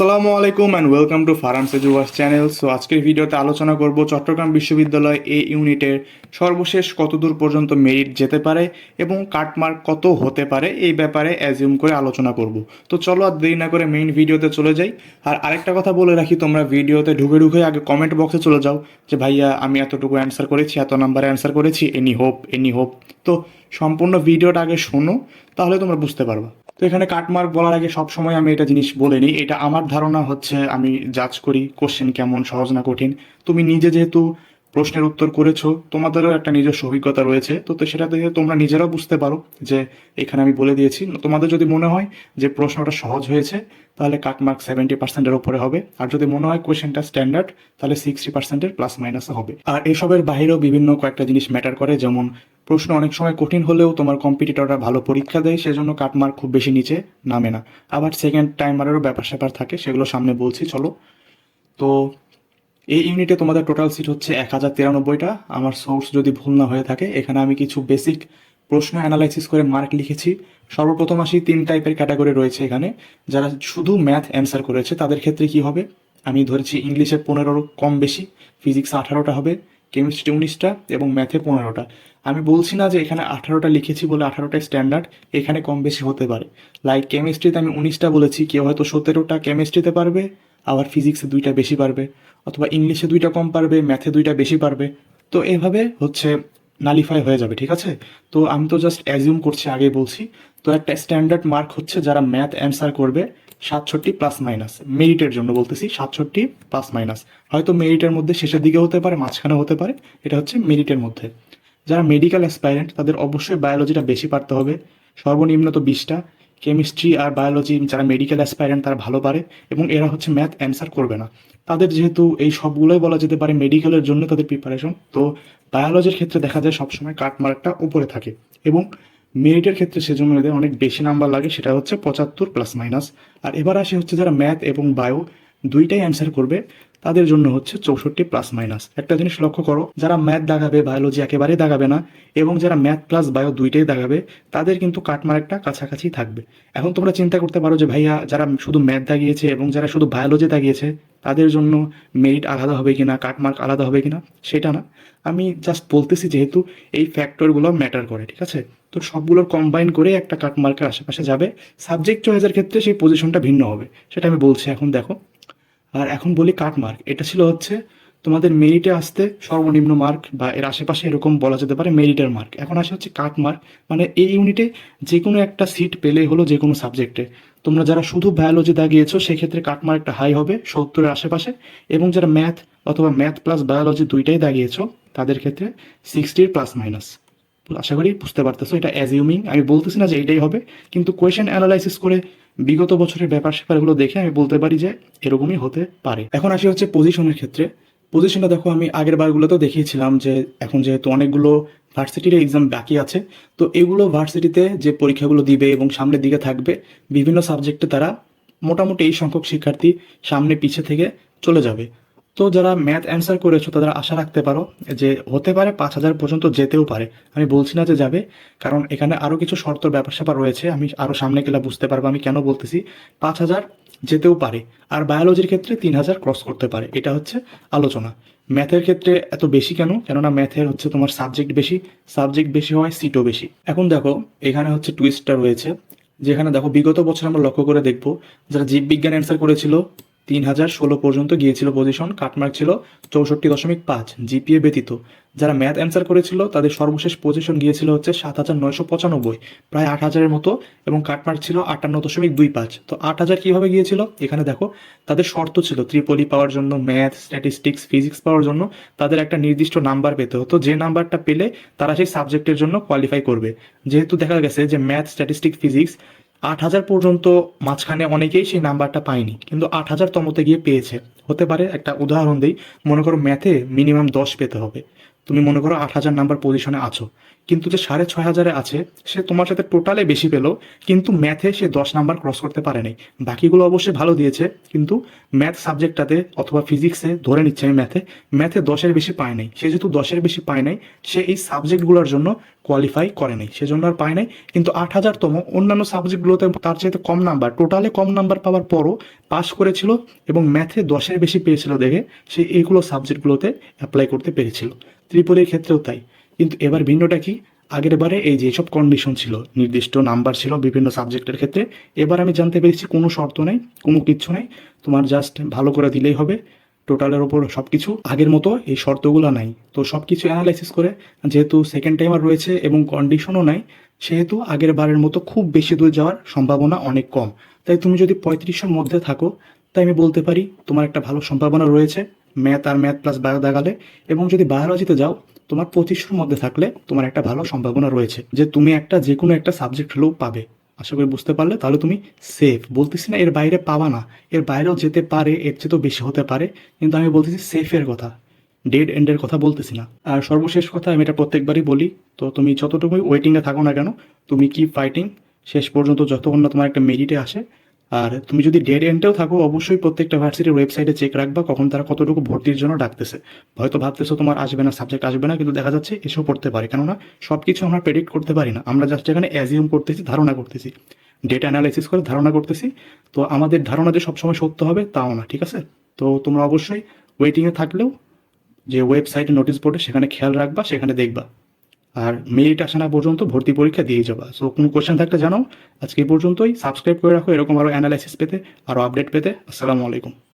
আসসালামু আলাইকুম and welcome to ফারাম সেজুয়াস চ্যানেল সো আজকের ভিডিওতে আলোচনা করব চট্টগ্রাম বিশ্ববিদ্যালয় এ ইউনিটের সর্বশেষ কতদূর পর্যন্ত মেরিট যেতে পারে এবং কাটমার্ক কত হতে পারে এই ব্যাপারে অ্যাজিউম করে আলোচনা করব। তো চলো আর দেরি না করে মেইন ভিডিওতে চলে যাই। আর আরেকটা কথা বলে রাখি, তোমরা ভিডিওতে ঢুকে ঢুকে আগে কমেন্ট বক্সে চলে যাও যে, ভাইয়া, আমি এতটুকু অ্যান্সার করেছি, এত নাম্বারে অ্যান্সার করেছি এনি হোপ এনি হোপ তো সম্পূর্ণ ভিডিওটা আগে শোনো, তাহলে তোমরা বুঝতে পারবা। তো এখানে কাটমার্ক বলার আগে সব সময় আমি এটা জিনিস বলে নিই, এটা আমার ধারণা হচ্ছে আমি জাজ করি কোশ্চেন কেমন, সহজ না কঠিন। তুমি নিজে যেহেতু প্রশ্নের উত্তর করেছ, তোমাদেরও একটা নিজস্ব অভিজ্ঞতা রয়েছে, তো তো সেটা দেখে তোমরা নিজেরাও বুঝতে পারো যে এখানে আমি বলে দিয়েছি। তোমাদের যদি মনে হয় যে প্রশ্নটা সহজ হয়েছে, তাহলে কাটমার্ক সেভেন্টি পার্সেন্টের ওপরে হবে। আর যদি মনে হয় কোয়েশ্চেনটা স্ট্যান্ডার্ড তাহলে সিক্সটি পার্সেন্টের প্লাস মাইনাস হবে। আর এসবের বাইরেও বিভিন্ন কয়েকটা জিনিস ম্যাটার করে, যেমন প্রশ্ন অনেক সময় কঠিন হলেও তোমার কম্পিটিটররা ভালো পরীক্ষা দেয়, সেজন্য কাটমার্ক খুব বেশি নিচে নামে না। আবার সেকেন্ড টাইমারেরও ব্যাপার স্যাপার থাকে, সেগুলো সামনে বলছি, চলো। তো এই ইউনিটে তোমাদের টোটাল সিট হচ্ছে এক হাজার তিরানব্বইটা। আমার সোর্স যদি ভুল না হয়ে থাকে, এখানে আমি কিছু বেসিক প্রশ্ন অ্যানালাইসিস করে মার্ক লিখেছি। সর্বপ্রথম আসি, তিন টাইপের ক্যাটাগরি রয়েছে এখানে। যারা শুধু ম্যাথ অ্যান্সার করেছে, তাদের ক্ষেত্রে কি হবে? আমি ধরেছি ইংলিশে পনেরোর কম বেশি ফিজিক্স আঠারোটা হবে। কেমিস্ট্রি উনিশটা এবং ম্যাথে পনেরোটা। আমি বলছি না যে এখানে আঠারোটা লিখেছি বলে আঠারোটাই স্ট্যান্ডার্ড এখানে কম বেশি হতে পারে। লাইক কেমিস্ট্রিতে আমি উনিশটা বলেছি, কেউ হয়তো সতেরোটা কেমিস্ট্রিতে পারবে, আবার ফিজিক্সে দুইটা বেশি পারবে, অথবা ইংলিশে দুইটা কম পারবে ম্যাথে দুইটা বেশি পারবে। তো এভাবে হচ্ছে নালিফাই হয়ে যাবে, ঠিক আছে? তো আমি তো জাস্ট অ্যাজিউম করছি আগে বলছি। তো একটা স্ট্যান্ডার্ড মার্ক হচ্ছে যারা ম্যাথ অ্যান্সার করবে সাতষট্টি প্লাস মাইনাস মেরিটের জন্য বলতেছি সাতষট্টি প্লাস মাইনাস হয়তো মেরিটের মধ্যে শেষের দিকে হতে পারে মাঝখানে হতে পারে। এটা হচ্ছে মেরিটের মধ্যে। যারা মেডিকেল অ্যাসপাইরেন্ট তাদের অবশ্যই বায়োলজিটা বেশি পারতে হবে। সর্বনিম্ন তো বিশটা। কেমিস্ট্রি আর বায়োলজি যারা মেডিকেল অ্যাসপাইরেন্ট তারা ভালো পারে এবং এরা হচ্ছে ম্যাথ অ্যান্সার করবে না। তাদের যেহেতু এই সবগুলোই বলা যেতে পারে মেডিকেলের জন্য তাদের প্রিপারেশন তো বায়োলজির ক্ষেত্রে দেখা যায় সবসময় কাট মার্কটা উপরে থাকে এবং মেরিটের ক্ষেত্রে সেজন্য এদের অনেক বেশি নাম্বার লাগে, সেটা হচ্ছে পঁচাত্তর প্লাস মাইনাস আর এবার আসে হচ্ছে যারা ম্যাথ এবং বায়ো দুইটাই অ্যান্সার করবে, তাদের জন্য হচ্ছে চৌষট্টি প্লাস মাইনাস একটা জিনিস লক্ষ্য করো, যারা ম্যাথ দাগাবে বায়োলজি একেবারেই দাগাবে না, এবং যারা ম্যাথ প্লাস বায়ো দুইটাই দাগাবে তাদের কিন্তু কাটমার্কটা কাছাকাছি থাকবে। এখন তোমরা চিন্তা করতে পারো যে ভাইয়া, যারা শুধু ম্যাথ দাগিয়েছে এবং যারা শুধু বায়োলজি দাগিয়েছে তাদের জন্য মেরিট আলাদা হবে কিনা কাটমার্ক আলাদা হবে কিনা, সেটা না। আমি জাস্ট বলতেছি যেহেতু এই ফ্যাক্টরগুলো ম্যাটার করে, ঠিক আছে? তো সবগুলোর কম্বাইন করে একটা কাটমার্কের আশেপাশে যাবে। সাবজেক্ট চয়েসের ক্ষেত্রে সেই পজিশনটা ভিন্ন হবে, সেটা আমি বলছি এখন, দেখো। আর এখন বলি কাটমার্ক এটা ছিল হচ্ছে তোমাদের মেরিটে আসতে সর্বনিম্ন মার্ক বা এর আশেপাশে এরকম বলা যেতে পারে মেরিটের মার্ক। এখন আসে হচ্ছে কাট মার্ক মানে এই ইউনিটে যে কোনো একটা সিট পেলে হলো যে কোনো সাবজেক্টে। তোমরা যারা শুধু বায়োলজি দাগিয়েছো, সেক্ষেত্রে কাট মার্কটা হাই হবে সত্তরের আশেপাশে। এবং যারা ম্যাথ অথবা ম্যাথ প্লাস বায়োলজি দুইটাই দাগিয়েছো, তাদের ক্ষেত্রে সিক্সটির প্লাস মাইনাস আশা করি বুঝতে পারতেছো, এটা অ্যাজিউমিং আমি বলতেছি না যে এটাই হবে, কিন্তু কোয়েশন অ্যানালাইসিস করে বিগত বছরের ব্যাপার স্যাপারগুলো দেখে আমি বলতে পারি যে এরকমই হতে পারে। এখন আসি হচ্ছে পজিশনের ক্ষেত্রে। পজিশনটা দেখো, আমি আগের বারগুলোতেও দেখিয়েছিলাম যে এখন যেহেতু অনেকগুলো ভার্সিটির এক্সাম বাকি আছে, তো এগুলো ভার্সিটিতে যে পরীক্ষাগুলো দিবে এবং সামনের দিকে থাকবে, বিভিন্ন সাবজেক্টে তারা মোটামুটি এই সংখ্যক শিক্ষার্থী সামনে পিছে থেকে চলে যাবে। তো যারা ম্যাথ অ্যান্সার করেছ তারা আশা রাখতে পারো যে হতে পারে পাঁচ হাজার পর্যন্ত যেতেও পারে। আমি বলছি না যে যাবে, কারণ এখানে আরও কিছু শর্ত ব্যাপার স্যাপার রয়েছে। আমি আরও সামনে গেলে বুঝতে পারব আমি কেন বলতেছি। পাঁচ হাজার যেতেও পারে, আর বায়োলজির ক্ষেত্রে তিন হাজার ক্রস করতে পারে। এটা হচ্ছে আলোচনা। ম্যাথের ক্ষেত্রে এত বেশি কেন? কেননা ম্যাথের হচ্ছে তোমার সাবজেক্ট বেশি সাবজেক্ট বেশি হয় সিটও বেশি। এখন দেখো, এখানে হচ্ছে টুইস্টটা রয়েছে। যেখানে দেখো, বিগত বছর আমরা লক্ষ্য করে দেখব, যারা জীববিজ্ঞান অ্যান্সার করেছিল তিন হাজার ষোলো পর্যন্ত গিয়েছিল পজিশন কাটমার্ক ছিল চৌষট্টি দশমিক পাঁচ জিপিএ ব্যতীত। যারা ম্যাথ অ্যান্সার করেছিল, তাদের সর্বশেষ পজিশন গিয়েছিল হচ্ছে সাত হাজার নয়শো পঁচানব্বই, প্রায় আট হাজারের মতো, এবং কাটমার্ক ছিল আটান্ন দশমিক দুই পাঁচ। তো আট হাজার কীভাবে গিয়েছিল? এখানে দেখো, তাদের শর্ত ছিল ত্রিপলি পাওয়ার জন্য ম্যাথ স্ট্যাটিস্টিক্স ফিজিক্স পাওয়ার জন্য, তাদের একটা নির্দিষ্ট নাম্বার পেতে হতো। যে নাম্বারটা পেলে তারা সেই সাবজেক্টের জন্য কোয়ালিফাই করবে। যেহেতু দেখা গেছে যে ম্যাথ স্ট্যাটিস্টিক ফিজিক্স আট হাজার পর্যন্ত মাঝখানে অনেকেই সেই নাম্বারটা পায়নি, কিন্তু আট হাজার তমতে গিয়ে পেয়েছে। হতে পারে একটা উদাহরণ দিই, মনে করো ম্যাথে মিনিমাম দশ পেতে হবে। তুমি মনে করো আট হাজার নাম্বার পজিশনে আছো। কিন্তু যে সাড়ে ছয় হাজারে আছে, সে তোমার সাথে টোটালে বেশি পেল, কিন্তু ম্যাথে সে দশ নাম্বার ক্রস করতে পারেনি। বাকিগুলো অবশ্যই ভালো দিয়েছে, কিন্তু ম্যাথ সাবজেক্টটাতে অথবা ফিজিক্সে ধরে নিচ্ছে আমি ম্যাথে ম্যাথে দশের বেশি পায় নাই। সে যেহেতু দশের বেশি পায় নাই, সে এই সাবজেক্টগুলোর জন্য কোয়ালিফাই করে নাই। সেজন্য আর পায় নাই, কিন্তু আট হাজারতম অন্যান্য সাবজেক্টগুলোতে তার চাইতে কম নাম্বার টোটালে কম নাম্বার পাওয়ার পরও পাস করেছিল এবং ম্যাথে দশের বেশি পেয়েছিল দেখে, সে এইগুলো সাবজেক্টগুলোতে অ্যাপ্লাই করতে পেরেছিল। ত্রিপুরের ক্ষেত্রেও তাই। কিন্তু এবার ভিন্নটা কি? আগের বারে এই যে সব কন্ডিশন ছিল, নির্দিষ্ট নাম্বার ছিল বিভিন্ন সাবজেক্টের ক্ষেত্রে, এবার আমি জানতে পেরেছি কোনো শর্ত নেই, কোনো কিচ্ছু নেই, তোমার জাস্ট ভালো করে দিলেই হবে টোটালের ওপর সব কিছু আগের মতো এই শর্তগুলো নাই। তো সব কিছু অ্যানালাইসিস করে, যেহেতু সেকেন্ড টাইমার রয়েছে এবং কন্ডিশনও নাই, সেহেতু আগের বারের মতো খুব বেশি দূর যাওয়ার সম্ভাবনা অনেক কম। তাই তুমি যদি পঁয়ত্রিশের মধ্যে থাকো, তাই আমি বলতে পারি তোমার একটা ভালো সম্ভাবনা রয়েছে। ম্যাথ আর ম্যাথ প্লাস বায়ো দেখালে এবং যদি বায়োলজিতে যাও, তোমার পঁচিশের মধ্যে থাকলে তোমার একটা ভালো সম্ভাবনা রয়েছে যে তুমি একটা যে কোনো একটা সাবজেক্ট হলেও পাবে। আশা করি বুঝতে পারলে, তাহলে তুমি সেফ বলতেছি না এর বাইরে পাবা না, এর বাইরেও যেতে পারে, এর চেয়ে তো বেশি হতে পারে, কিন্তু আমি বলতেছি সেফের কথা ডেড এন্ডের কথা বলতেছি না। আর সর্বশেষ কথা, আমি এটা প্রত্যেকবারই বলি, তো তুমি যতটুকুই ওয়েটিংয়ে থাকো না কেন, তুমি কি ফাইটিং শেষ পর্যন্ত যতক্ষণ না তোমার একটা মেরিটে আসে আর তুমি যদি ডেড এন্ডেও থাকো, অবশ্যই প্রত্যেকটা ভার্সিটির ওয়েবসাইটে চেক রাখবা কখন তারা কতটুকু ভর্তির জন্য ডাকতেছে। হয়তো ভাবতেছো তোমার আসবে না সাবজেক্ট আসবে না, কিন্তু দেখা যাচ্ছে এসেও পড়তে পারে। কেননা সব কিছু আমরা প্রেডিক্ট করতে পারি না। আমরা জাস্ট এখানে অ্যাজিউম করতেছি, ধারণা করতেছি। ডেটা অ্যানালাইসিস করে ধারণা করতেছি। তো আমাদের ধারণা যে সবসময় সত্য হবে, তাও না, ঠিক আছে? তো তোমরা অবশ্যই ওয়েটিংয়ে থাকলেও যে ওয়েবসাইটে নোটিশ বোর্ডে সেখানে খেয়াল রাখবা, সেখানে দেখবা। আর মেরিট আসা না পর্যন্ত ভর্তি পরীক্ষা দিয়ে যাবা। সো কোনো কোয়েশ্চেন থাকলে জানাও। আজকে পর্যন্তই। সাবস্ক্রাইব করে রাখো। এরকম আরও অ্যানালাইসিস পেতে আরও আপডেট পেতে। আসসালামু আলাইকুম।